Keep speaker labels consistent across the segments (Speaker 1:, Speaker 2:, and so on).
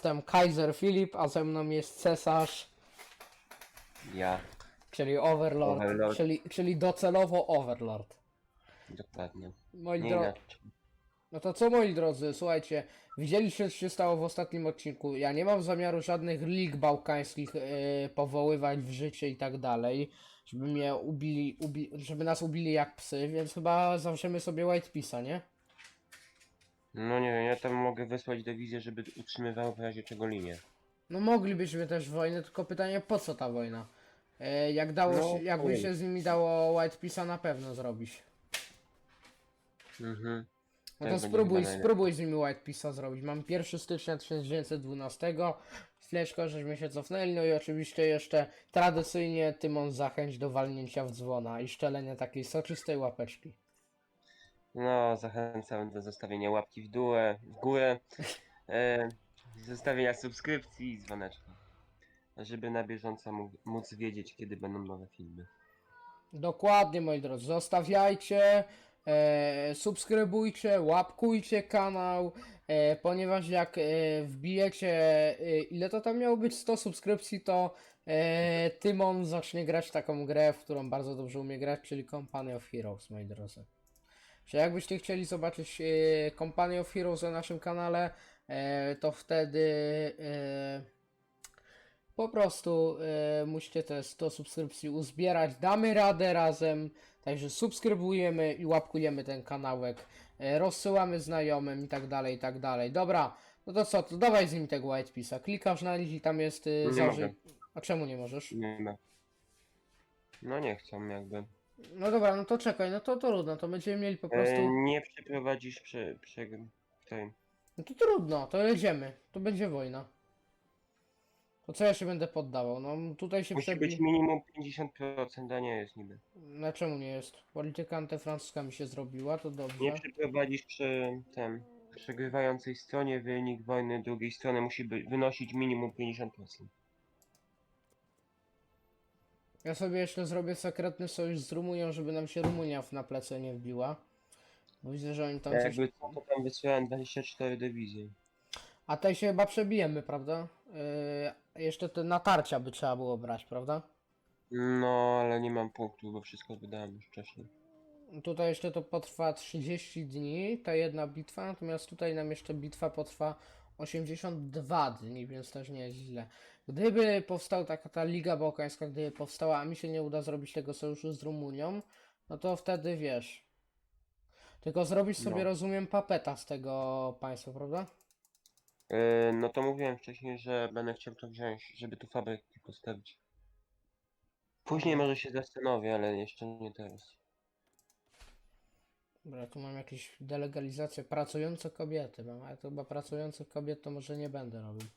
Speaker 1: jestem Kaiser Filip, a ze mną jest cesarz,
Speaker 2: Ja,
Speaker 1: czyli Overlord,
Speaker 2: Overlord.
Speaker 1: Czyli, czyli docelowo Overlord.
Speaker 2: dokładnie.
Speaker 1: Moi
Speaker 2: Nie
Speaker 1: dro...
Speaker 2: inaczej.
Speaker 1: No to co moi drodzy, słuchajcie, widzieliście co się stało w ostatnim odcinku. Ja nie mam zamiaru żadnych lig bałkańskich yy, powoływać w życie i tak dalej, żeby mnie ubili, ubi... żeby nas ubili jak psy, więc chyba zawrzemy sobie White Pisa, nie?
Speaker 2: No nie wiem, ja tam mogę wysłać dewizję, żeby utrzymywał w razie czego linię.
Speaker 1: No moglibyśmy też wojnę, tylko pytanie po co ta wojna? E, jak dało
Speaker 2: No,
Speaker 1: się, jakby się z nimi dało White Pisa na pewno zrobić.
Speaker 2: Mhm.
Speaker 1: No
Speaker 2: Tak
Speaker 1: to
Speaker 2: będzie
Speaker 1: spróbuj,
Speaker 2: chyba najlepiej.
Speaker 1: spróbuj z nimi White Pisa zrobić. Mam 1 stycznia 1912. Fleszko, żeśmy się cofnęli. No i oczywiście jeszcze tradycyjnie Tymon zachęć do walnięcia w dzwona i szczelenia takiej soczystej łapeczki.
Speaker 2: No, zachęcam do zostawienia łapki w dół, w górę, e, zostawienia subskrypcji i dzwoneczka. Żeby na bieżąco mógł- móc wiedzieć, kiedy będą nowe filmy.
Speaker 1: Dokładnie, moi drodzy. Zostawiajcie, e, subskrybujcie, łapkujcie kanał, e, ponieważ jak e, wbijecie, e, ile to tam miało być, 100 subskrypcji, to e, Tymon zacznie grać taką grę, w którą bardzo dobrze umie grać, czyli Company of Heroes, moi drodzy. Że jakbyście chcieli zobaczyć e, Company of Heroes na naszym kanale, e, to wtedy e, po prostu e, musicie te 100 subskrypcji uzbierać. Damy radę razem. Także subskrybujemy i łapkujemy ten kanałek. E, rozsyłamy znajomym i tak dalej, i tak dalej. Dobra, no to co, to dawaj z nim tego White Piece'a. Klikasz na nich i tam jest y,
Speaker 2: Nie mogę.
Speaker 1: A czemu nie możesz?
Speaker 2: Nie ma. No nie chcą jakby.
Speaker 1: No dobra, no to czekaj, no to trudno, to będziemy mieli po
Speaker 2: E,
Speaker 1: prostu.
Speaker 2: nie przeprowadzisz prze, prze, tej,
Speaker 1: No to trudno, to jedziemy. To będzie wojna. To co ja się będę poddawał? No tutaj się
Speaker 2: Musi
Speaker 1: przebi...
Speaker 2: być minimum 50%, a nie jest niby.
Speaker 1: Na czemu nie jest? Polityka antyfrancuska mi się zrobiła, to dobrze.
Speaker 2: Nie przeprowadzisz przy tym przegrywającej stronie wynik wojny drugiej strony musi by, wynosić minimum 50%.
Speaker 1: Ja sobie jeszcze zrobię sekretny sojusz z Rumunią, żeby nam się Rumunia w- na plecy nie wbiła. Bo widzę, że oni tam
Speaker 2: Ja
Speaker 1: coś...
Speaker 2: jakby co, to tam wysyłałem 24 dywizje.
Speaker 1: A tej się chyba przebijemy, prawda? Yy, jeszcze te natarcia by trzeba było brać, prawda?
Speaker 2: No, ale nie mam punktów, bo wszystko wydałem już wcześniej.
Speaker 1: Tutaj jeszcze to potrwa 30 dni, ta jedna bitwa, natomiast tutaj nam jeszcze bitwa potrwa 82 dni, więc też nie jest źle. Gdyby powstała taka ta Liga Bałkańska, gdyby powstała, a mi się nie uda zrobić tego sojuszu z Rumunią, no to wtedy wiesz. Tylko zrobisz sobie,
Speaker 2: No.
Speaker 1: rozumiem, papeta z tego państwa, prawda?
Speaker 2: Yy, no to mówiłem wcześniej, że będę chciał to wziąć, żeby tu fabryki postawić. Później może się zastanowię, ale jeszcze nie teraz.
Speaker 1: Dobra, tu mam jakieś delegalizację. Pracujące kobiety mam, ale to chyba pracujących kobiet to może nie będę robił.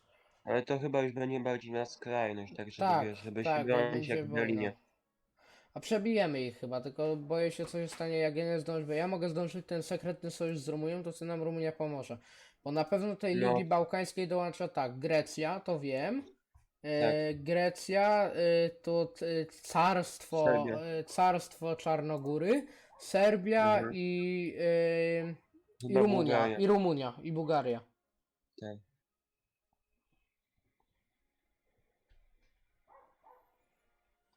Speaker 2: Ale to chyba już będzie bardziej na skrajność, tak żeby
Speaker 1: Tak,
Speaker 2: wiesz, żeby
Speaker 1: tak,
Speaker 2: się
Speaker 1: bo
Speaker 2: bronić
Speaker 1: będzie
Speaker 2: jak w. Berlinie.
Speaker 1: A przebijemy ich chyba, tylko boję się co się stanie jak ja nie zdążę, bo ja mogę zdążyć ten sekretny sojusz z Rumunią, to co nam Rumunia pomoże. Bo na pewno tej
Speaker 2: No.
Speaker 1: Ligi Bałkańskiej dołącza tak, Grecja, to wiem. E,
Speaker 2: Tak.
Speaker 1: Grecja, e, to e, carstwo,
Speaker 2: Serbia.
Speaker 1: e, carstwo Czarnogóry, Serbia
Speaker 2: Mhm.
Speaker 1: i, e, i Rumunia,
Speaker 2: Bułgaria.
Speaker 1: i Rumunia, i Bułgaria.
Speaker 2: Tak.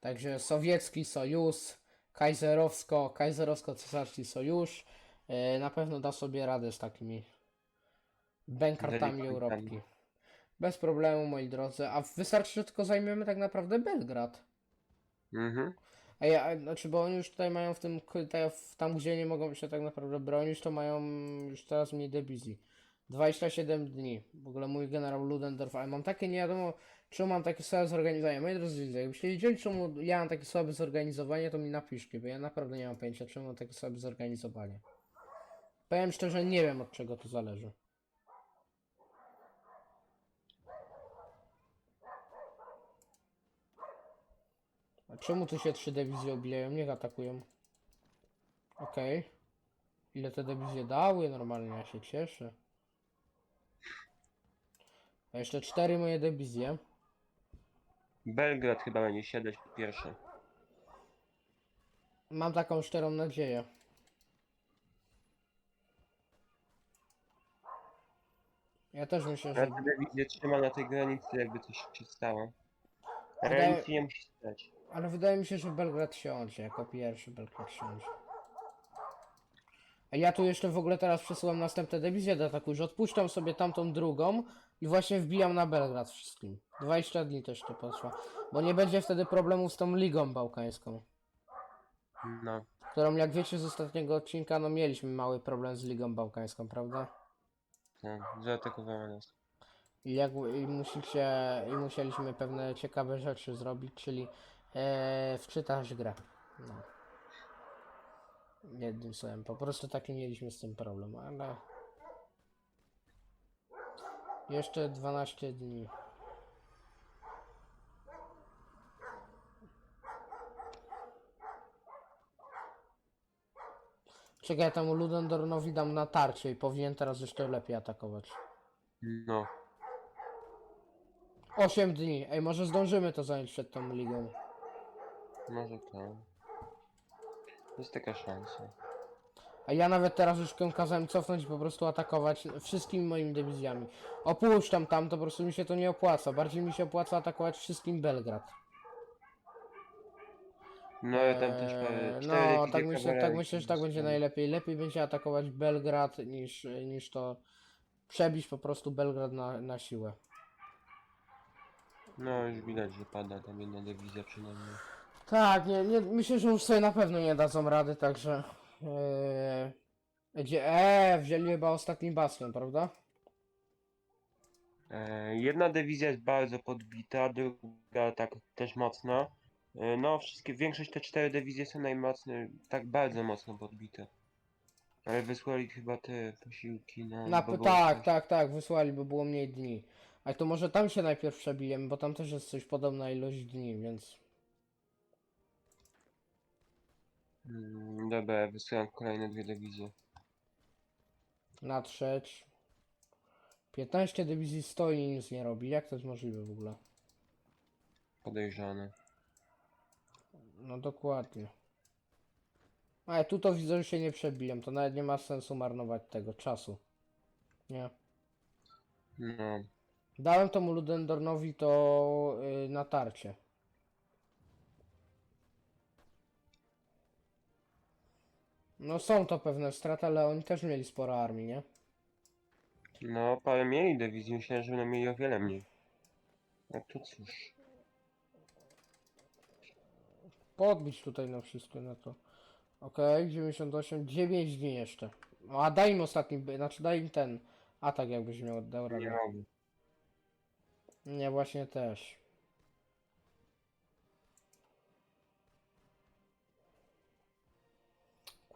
Speaker 1: Także sowiecki sojusz, kajzerowsko, kajzerowsko-cesarski sojusz e, na pewno da sobie radę z takimi bękartami. Europki. Bez problemu, moi drodzy. A wystarczy, że tylko zajmiemy tak naprawdę Belgrad.
Speaker 2: Mhm.
Speaker 1: A ja, znaczy, bo oni już tutaj mają w tym, tam gdzie nie mogą się tak naprawdę bronić, to mają już teraz mniej dywizji. 27 dni. W ogóle mój generał Ludendorff, ale mam takie nie wiadomo, czemu mam takie słabe zorganizowanie. Moi drodzy, jakbyście wiedzieli, czemu ja mam takie słabe zorganizowanie, to mi napiszcie, bo ja naprawdę nie mam pojęcia, czemu mam takie słabe zorganizowanie. Powiem szczerze, nie wiem od czego to zależy. Czemu tu się trzy dywizje obijają? Niech atakują. Okej. Ile te dywizje dały? Normalnie ja się cieszę. A jeszcze cztery moje dywizje.
Speaker 2: Belgrad chyba będzie siadać po pierwsze.
Speaker 1: Mam taką szczerą nadzieję. Ja też myślę,
Speaker 2: Ja
Speaker 1: że...
Speaker 2: telewizję trzyma na tej granicy, jakby coś się stało. Granicy nie musi stać.
Speaker 1: Ale wydaje mi się, że Belgrad siądzie, jako pierwszy Belgrad siądzie. A ja tu jeszcze w ogóle teraz przesyłam następne dywizje do ataku, że odpuszczam sobie tamtą drugą i właśnie wbijam na Belgrad wszystkim. 20 dni też to potrwa, bo nie będzie wtedy problemów z tą Ligą Bałkańską,
Speaker 2: No.
Speaker 1: którą jak wiecie z ostatniego odcinka, no mieliśmy mały problem z Ligą Bałkańską, prawda?
Speaker 2: Tak, zaatakowała nas.
Speaker 1: I, jak, i, musicie, I musieliśmy pewne ciekawe rzeczy zrobić, czyli e, wczytać grę. No. Jednym słowem, po prostu taki mieliśmy z tym problem, ale jeszcze 12 dni. Czekaj, ja temu Ludendornowi dam na tarcie i powinien teraz jeszcze lepiej atakować.
Speaker 2: No.
Speaker 1: 8 dni. Ej, może zdążymy to zająć przed tą ligą.
Speaker 2: Może to. Jest taka szansa.
Speaker 1: A ja nawet teraz już kazałem cofnąć i po prostu atakować wszystkimi moimi dywizjami. Opuszczam tam, to po prostu mi się to nie opłaca. Bardziej mi się opłaca atakować wszystkim Belgrad.
Speaker 2: No ja tam też
Speaker 1: Eee,
Speaker 2: mamy cztery
Speaker 1: No, tak myślę, tak myślę, że tak będzie najlepiej. Lepiej będzie atakować Belgrad niż, niż to przebić po prostu Belgrad na, na siłę.
Speaker 2: No już widać, że pada tam jedna dywizja przynajmniej.
Speaker 1: Tak, nie, nie, myślę, że już sobie na pewno nie dadzą rady, także... Eee, gdzie, eee, wzięli chyba ostatni bastion, prawda?
Speaker 2: E, jedna dywizja jest bardzo podbita, druga tak też mocno. E, no wszystkie, większość te cztery dywizje są najmocniej, tak bardzo mocno podbite. Ale wysłali chyba te posiłki na...
Speaker 1: Na,
Speaker 2: bo było
Speaker 1: tak,
Speaker 2: coś-
Speaker 1: tak, tak, wysłali, bo było mniej dni. Ale to może tam się najpierw przebijemy, bo tam też jest coś podobna ilość dni, więc...
Speaker 2: Mm, dobra, wysyłam kolejne dwie dywizje.
Speaker 1: Na trzeć. 15 dywizji stoi i nic nie robi. Jak to jest możliwe w ogóle?
Speaker 2: Podejrzane.
Speaker 1: No dokładnie. Ale tu to widzę, że się nie przebiją. To nawet nie ma sensu marnować tego czasu. Nie.
Speaker 2: No.
Speaker 1: Dałem temu Ludendornowi to yy, na No są to pewne straty, ale oni też mieli sporo armii, nie?
Speaker 2: No, parę mieli dywizji, myślałem, że będą mieli o wiele mniej. No to cóż.
Speaker 1: Podbić tutaj na wszystko na to. Okej, 98, 9 dni jeszcze. No, a daj im ostatni, by- znaczy daj im ten atak jakbyś miał oddał
Speaker 2: Nie
Speaker 1: radę.
Speaker 2: mogę.
Speaker 1: Nie, właśnie też.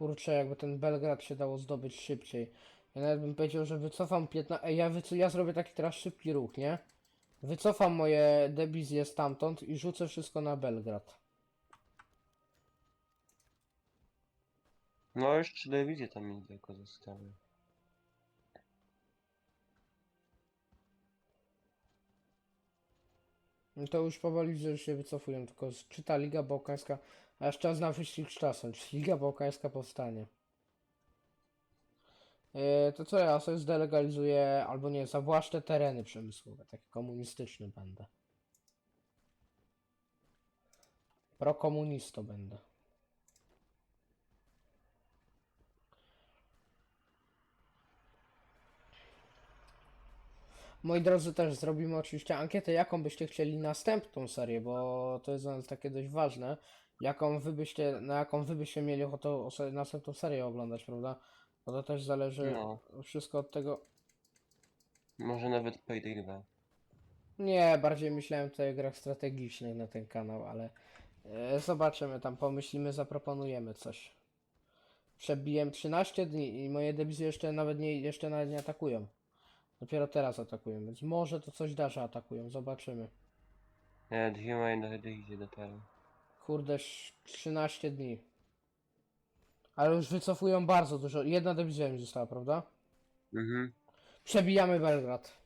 Speaker 1: Kurczę, jakby ten Belgrad się dało zdobyć szybciej. Ja nawet bym powiedział, że wycofam 15. Ej, ja, wyco... ja zrobię taki teraz szybki ruch, nie? Wycofam moje dewizje stamtąd i rzucę wszystko na Belgrad.
Speaker 2: No już trzy dywizje tam mi tylko zostały.
Speaker 1: To już powoli że się wycofują, tylko z- czy ta Liga Bałkańska, aż czas na wyścig z czasem, czy Liga Bałkańska powstanie. E, to co ja sobie zdelegalizuję, albo nie, zawłaszczę tereny przemysłowe, takie komunistyczne będę. Prokomunisto będę. Moi drodzy, też zrobimy oczywiście ankietę, jaką byście chcieli następną serię, bo to jest dla nas takie dość ważne. Jaką wy byście, na jaką wy byście mieli ochotę następną serię oglądać, prawda? Bo to też zależy
Speaker 2: No.
Speaker 1: wszystko od tego.
Speaker 2: Może nawet Payday 2.
Speaker 1: Nie, bardziej myślałem tutaj o grach strategicznych na ten kanał, ale e, zobaczymy, tam pomyślimy, zaproponujemy coś. Przebiłem 13 dni i moje dywizje jeszcze nawet nie, jeszcze nawet nie atakują. Dopiero teraz atakują, więc może to coś da, że atakują, zobaczymy.
Speaker 2: Ja dwie moje na dywizje dopiero.
Speaker 1: Kurde, sz- 13 dni. Ale już wycofują bardzo dużo. Jedna dywizja mi została, prawda?
Speaker 2: Mhm.
Speaker 1: Przebijamy Belgrad.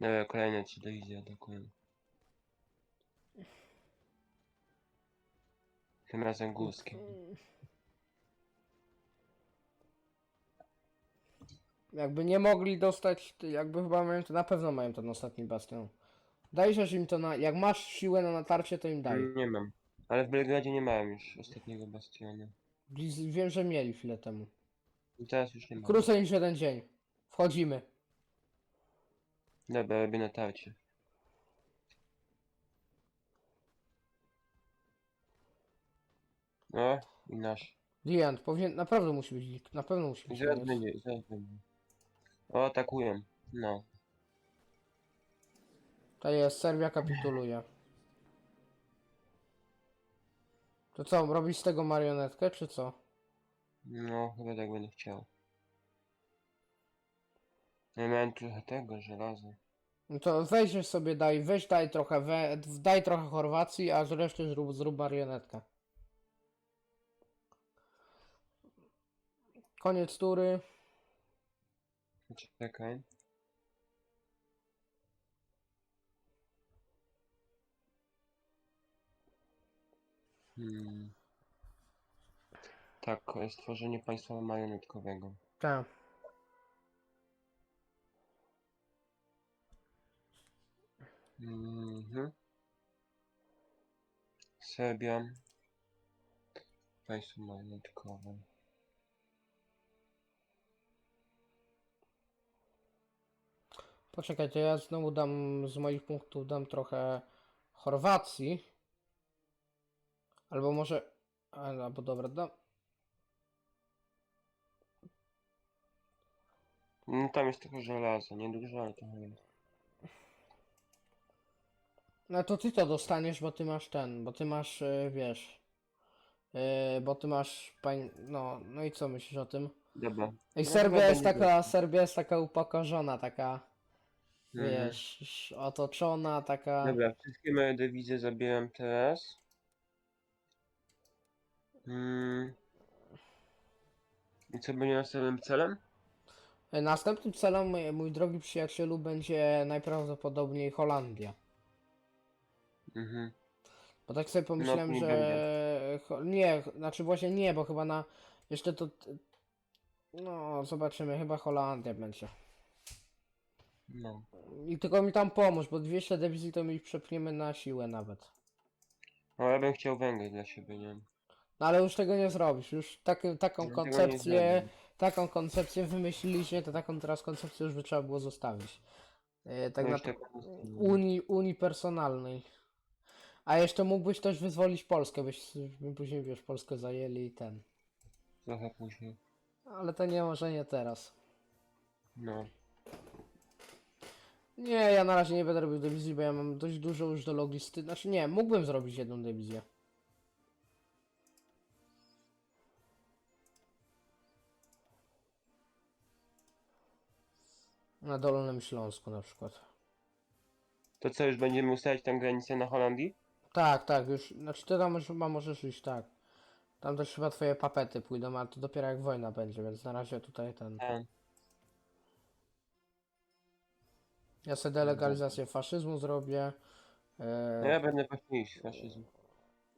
Speaker 2: Dobra, kolejne trzy dywizje atakują. Tym razem
Speaker 1: Mm. Jakby nie mogli dostać, jakby chyba mają to, na pewno mają ten ostatni bastion. Dajesz im to na, jak masz siłę na natarcie, to im daj.
Speaker 2: Nie mam. Ale w Belgradzie nie miałem już ostatniego bastionu.
Speaker 1: Wiz- Wiem, że mieli chwilę temu.
Speaker 2: I teraz już nie mam.
Speaker 1: Krócej niż jeden dzień. Wchodzimy.
Speaker 2: Dobra, robię natarcie. O, i nasz.
Speaker 1: The end. Powinien, naprawdę musi być, na pewno musi być.
Speaker 2: Zaraz
Speaker 1: koniec.
Speaker 2: będzie, zaraz będzie. O, atakują. No.
Speaker 1: To jest, Serbia kapituluje. To co, robić z tego marionetkę, czy co?
Speaker 2: No, chyba tak będę chciał. Ja miałem trochę tego, żelaza.
Speaker 1: No to weź sobie daj, weź daj trochę, we, daj trochę Chorwacji, a z reszty zrób, zrób marionetkę. Koniec tury.
Speaker 2: Czekaj. Hmm. Tak, e, stworzenie państwa marionetkowego.
Speaker 1: Tak.
Speaker 2: Mhm. Serbia. Państwo marionetkowe.
Speaker 1: Poczekaj, to ja znowu dam, z moich punktów dam trochę Chorwacji. Albo może, albo dobra, dam,
Speaker 2: No tam jest tylko żelazo, niedużo, ale trochę jest.
Speaker 1: No to ty to dostaniesz, bo ty masz ten, bo ty masz, e, wiesz, e, bo ty masz, pań, no, no i co myślisz o tym?
Speaker 2: Dobra.
Speaker 1: Ej,
Speaker 2: No
Speaker 1: Serbia jest taka, Serbia jest taka upokorzona, taka,
Speaker 2: Mhm.
Speaker 1: wiesz, otoczona, taka,
Speaker 2: Dobra, wszystkie moje dywizje zabieram teraz. Mm. I co będzie następnym celem?
Speaker 1: E, następnym celem, mój, mój drogi przyjacielu, będzie najprawdopodobniej Holandia.
Speaker 2: Mhm.
Speaker 1: Bo tak sobie pomyślałem,
Speaker 2: nie
Speaker 1: że, cho- nie, znaczy właśnie nie, bo chyba na, jeszcze to, no, zobaczymy, chyba Holandia będzie.
Speaker 2: No.
Speaker 1: I tylko mi tam pomóż, bo 200 dywizji to mi przepniemy na siłę nawet.
Speaker 2: No ja bym chciał Węgry dla siebie, nie?
Speaker 1: No ale już tego nie zrobisz. Już tak, taką
Speaker 2: Ja tego nie
Speaker 1: koncepcję,
Speaker 2: zrobię.
Speaker 1: taką koncepcję wymyśliliście, to taką teraz koncepcję już by trzeba było zostawić. E, tak
Speaker 2: No
Speaker 1: na
Speaker 2: już tak-
Speaker 1: unii, unii personalnej. A jeszcze mógłbyś też wyzwolić Polskę, byśmy później wiesz, Polskę zajęli i ten.
Speaker 2: Trochę później.
Speaker 1: Ale to nie może nie teraz.
Speaker 2: No.
Speaker 1: Nie, ja na razie nie będę robił dywizji, bo ja mam dość dużo już do logisty. Znaczy nie, mógłbym zrobić jedną dywizję. Na Dolnym Śląsku na przykład.
Speaker 2: To co, już będziemy ustalić tam granicę na Holandii?
Speaker 1: Tak, tak, już. Znaczy ty tam już chyba możesz iść, tak. Tam też chyba twoje papety pójdą, ale to dopiero jak wojna będzie, więc na razie tutaj ten.
Speaker 2: Tak.
Speaker 1: Ja sobie delegalizację faszyzmu zrobię. E,
Speaker 2: ja będę właśnie iść.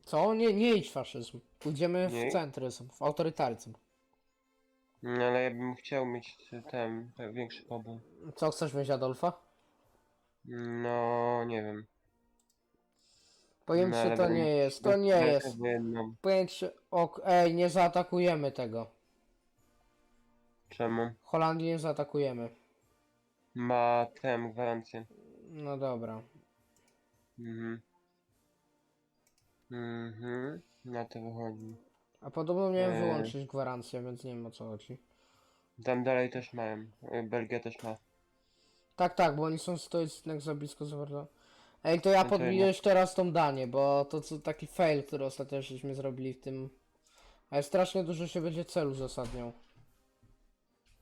Speaker 1: Co? Nie, nie idź faszyzm. Pójdziemy
Speaker 2: Nie?
Speaker 1: w centryzm, w autorytaryzm.
Speaker 2: No ale ja bym chciał mieć ten, ten większy pobór.
Speaker 1: Co chcesz mieć Adolfa?
Speaker 2: No, nie wiem.
Speaker 1: Powiem
Speaker 2: No,
Speaker 1: ci,
Speaker 2: ale
Speaker 1: to
Speaker 2: będę
Speaker 1: nie
Speaker 2: mieć
Speaker 1: jest, to nie jest.
Speaker 2: wojenną.
Speaker 1: Powiem ci, ok, ej, nie zaatakujemy tego.
Speaker 2: Czemu?
Speaker 1: Holandii nie zaatakujemy.
Speaker 2: Ma tę gwarancję.
Speaker 1: No dobra.
Speaker 2: Mhm. Mhm. Na to wychodzi.
Speaker 1: A podobno miałem
Speaker 2: Eee.
Speaker 1: wyłączyć gwarancję, więc nie wiem o co chodzi.
Speaker 2: Tam dalej też mają. Y, Belgia też ma.
Speaker 1: Tak, tak, bo oni są stojąc jednak za blisko za bardzo. Ej, to ja
Speaker 2: No to
Speaker 1: podbiję jeszcze raz tą Danię, bo to co taki fail, który ostatnio żeśmy zrobili w tym. Ale strasznie dużo się będzie celu zasadniał.